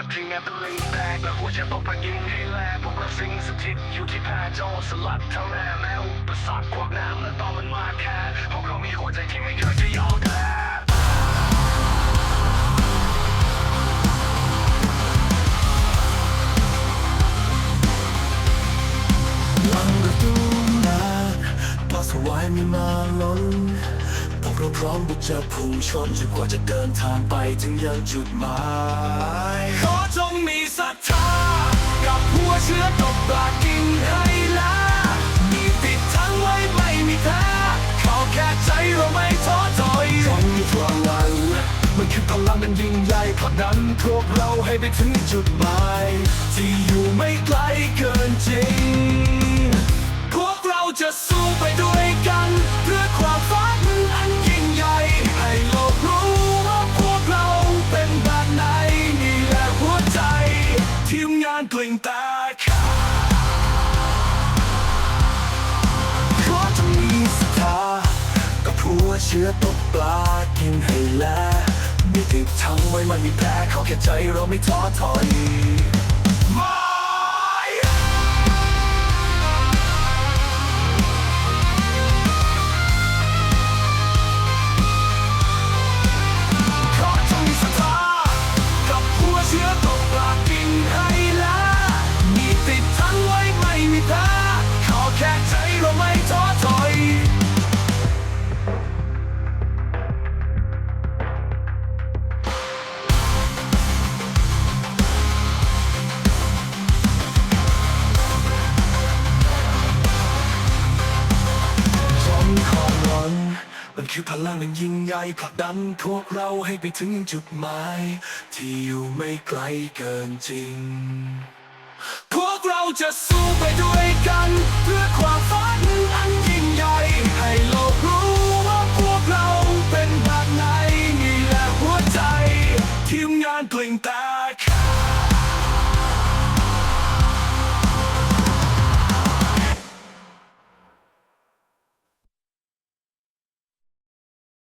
มันทิ้งแอบเป็นลิงแตกและหัวใจต้องพักยิงให้แลพวกเราสิงสถิตอยู่ที่แพร่โจสลัดเท่าแน่แมวประสาทขวางน้ำและตอนมันมาแค่พวกเรามีหัวใจที่ไม่เคยจะยอมแพ้ลังประตูนาปลาสวายมีมาล้น พร้อมบุกเจะพุ่งชนจนกว่าจะเดินทางไปถึงยังจุดหมายขอจงมีศรัทธา กับหัวเชื้อตกปลากินให้ลามีติดทั้งไว้ไม่มีแพ้ขอแค่ใจเราไม่ท้อถอยจงมีพลังมันคือพลังมันยิ่งใหญ่ผลักดันพวกเราให้ไปถึงจุดหมาย ที่อยู่ไม่ไกลเกินจริง พวกเราจะสู้านกลิ่งตาขาขอจะมีศรัทธากับผัวเชื้อตกปลากินให้แลมีติดทั้งไว้มันมีแพ้เขาแค่ใจเราไม่ท้อถอย มันคือพลังมันยิ่งใหญ่ผลักดันพวกเราให้ไปถึงจุดหมาย ที่อยู่ไม่ไกลเกินจริง พวกเราจะสู้ไปด้วยกัน เพื่อความฝันอันยิ่งใหญ่ให้โลกรู้ว่าพวกเราเป็นแบบไหนนี่แหละหัวใจทีมงานเพลงแต่